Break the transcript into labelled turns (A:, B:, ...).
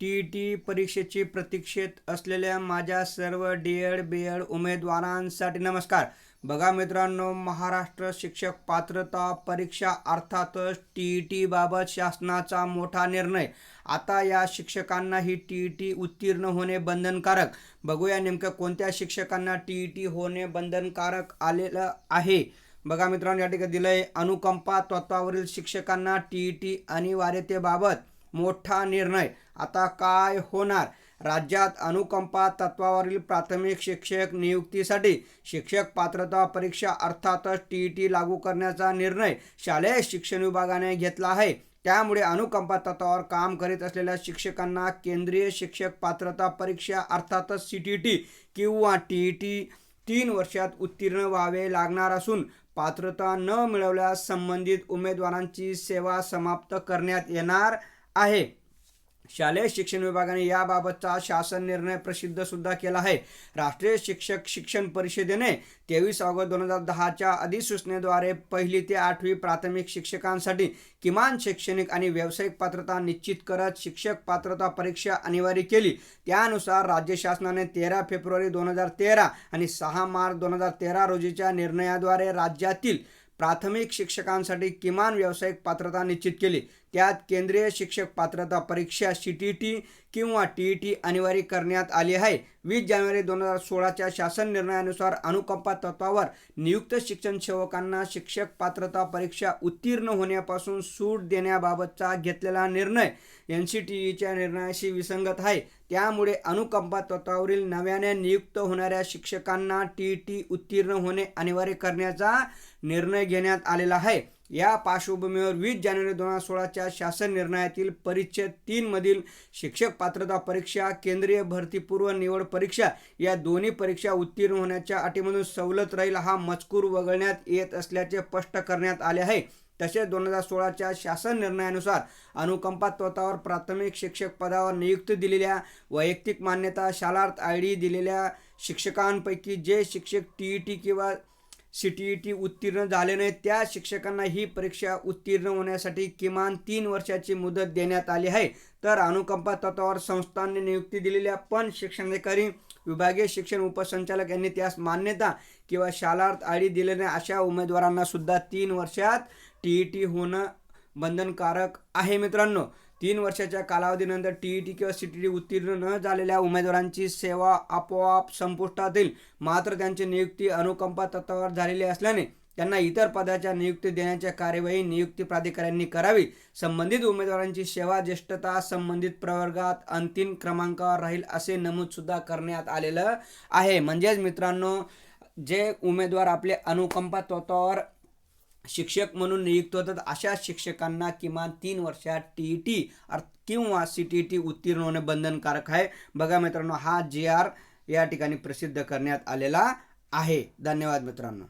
A: T E T परीक्षेची प्रतीक्षेत असलेल्या माझ्या सर्व डी एड बी एड उमेदवारांसाठी नमस्कार. बघा मित्रांनो महाराष्ट्र शिक्षक पात्रता परीक्षा अर्थातच टी ई टीबाबत शासनाचा मोठा निर्णय. आता या शिक्षकांना ही टी ई टी उत्तीर्ण होणे बंधनकारक. बघूया नेमकं कोणत्या शिक्षकांना टी ई टी होणे बंधनकारक आलेलं आहे. बघा मित्रांनो या ठिकाणी दिलंय अनुकंपा तत्वावरील शिक्षकांना टी ई टी अनिवार्यतेबाबत मोठा निर्णय. आता काय होणार? राज्यात अनुकंपा तत्वावरील प्राथमिक शिक्षक नियुक्तीसाठी शिक्षक पात्रता परीक्षा अर्थातच टी ई टी लागू करण्याचा निर्णय शालेय शिक्षण विभागाने घेतला आहे. त्यामुळे अनुकंपा तत्वावर काम करीत असलेल्या शिक्षकांना केंद्रीय शिक्षक पात्रता परीक्षा अर्थातच सी टी टी किंवा टी ई टी तीन वर्षात उत्तीर्ण व्हावे लागणार असून पात्रता न मिळवल्यास संबंधित उमेदवारांची सेवा समाप्त करण्यात येणार आहे. शालेय शिक्षण विभागाने याबाबतचा शासन निर्णय प्रसिद्ध सुद्धा केला आहे. राष्ट्रीय शिक्षक शिक्षण परिषदेने तेवीस ऑगस्ट दोन हजार दहाच्या अधिसूचनेद्वारे पहिली ते आठवी प्राथमिक शिक्षकांसाठी किमान शैक्षणिक आणि व्यावसायिक पात्रता निश्चित करत शिक्षक पात्रता परीक्षा अनिवार्य केली. त्यानुसार राज्य शासनाने तेरा फेब्रुवारी दोन हजार तेरा आणि सहा मार्च दोन हजार तेरा रोजीच्या निर्णयाद्वारे राज्यातील प्राथमिक शिक्षकांसाठी किमान व्यावसायिक पात्रता निश्चित केली. त्यात केंद्रीय शिक्षक पात्रता परीक्षा सी टी टी किंवा टी ई टी अनिवार्य करण्यात आली आहे. वीस जानेवारी दोन हजार सोळाच्या शासन निर्णयानुसार अनुकंपा तत्वावर नियुक्त शिक्षण सेवकांना शिक्षक पात्रता परीक्षा उत्तीर्ण होण्यापासून सूट देण्याबाबतचा घेतलेला निर्णय एन सी टी ईच्या निर्णयाशी विसंगत आहे. त्यामुळे अनुकंपा तत्वावरील नव्याने नियुक्त होणाऱ्या शिक्षकांना टी ई टी उत्तीर्ण होणे अनिवार्य करण्याचा निर्णय घेण्यात आलेला आहे. या पार्श्वभूमीवर वीस जानेवारी दोन हजार सोळाच्या शासन निर्णयातील परिच्छेद तीन मधील शिक्षक पात्रता परीक्षा केंद्रीय भरतीपूर्व निवड परीक्षा या दोन्ही परीक्षा उत्तीर्ण होण्याच्या अटीमधून सवलत राहील हा मजकूर वगळण्यात येत असल्याचे स्पष्ट करण्यात आले आहे. तसेच दोन हजार सोळाच्या शासन निर्णयानुसार अनुकंपा तत्वावर प्राथमिक शिक्षक पदावर नियुक्त दिलेल्या वैयक्तिक मान्यता शालार्थ आय डी दिलेल्या शिक्षकांपैकी जे शिक्षक टी ई टी किंवा सी टी ई टी उत्तीर्ण झाले नाही त्या शिक्षकांना ही परीक्षा उत्तीर्ण होण्यासाठी किमान तीन वर्षाची मुदत देण्यात आली आहे. तर अनुकंपा तत्वावर संस्थांनी नियुक्ती दिलेल्या पण शिक्षणाधिकारी विभागीय शिक्षण उपसंचालक यांनी त्यास मान्यता किंवा शालार्थ आडी दिले नाही अशा उमेदवारांना सुद्धा तीन वर्षात टी ई टी होणं बंधनकारक आहे मित्रांनो. तीन वर्षाच्या कालावधीनंतर टी ई टी किंवा सी टी टी उत्तीर्ण न झालेल्या उमेदवारांची सेवा आपोआप संपुष्टात येईल मात्र त्यांची नियुक्ती अनुकंपा तत्वावर झालेली असल्याने त्यांना इतर पदाच्या नियुक्ती देण्याच्या कार्यवाही नियुक्ती प्राधिकाऱ्यांनी करावी. संबंधित उमेदवारांची सेवा ज्येष्ठता संबंधित प्रवर्गात अंतिम क्रमांकावर राहील असे नमूद सुद्धा करण्यात आलेलं आहे. म्हणजेच मित्रांनो जे उमेदवार आपले अनुकंपा तत्वावर शिक्षक म्हणून नियुक्त होतात. अशा शिक्षकांना किमान तीन वर्षात टी ई टी किंवा सी टी टी उत्तीर्ण होणे बंधनकारक आहे. बघा मित्रांनो हा जे आर या ठिकाणी प्रसिद्ध करण्यात आलेला आहे. धन्यवाद मित्रांनो.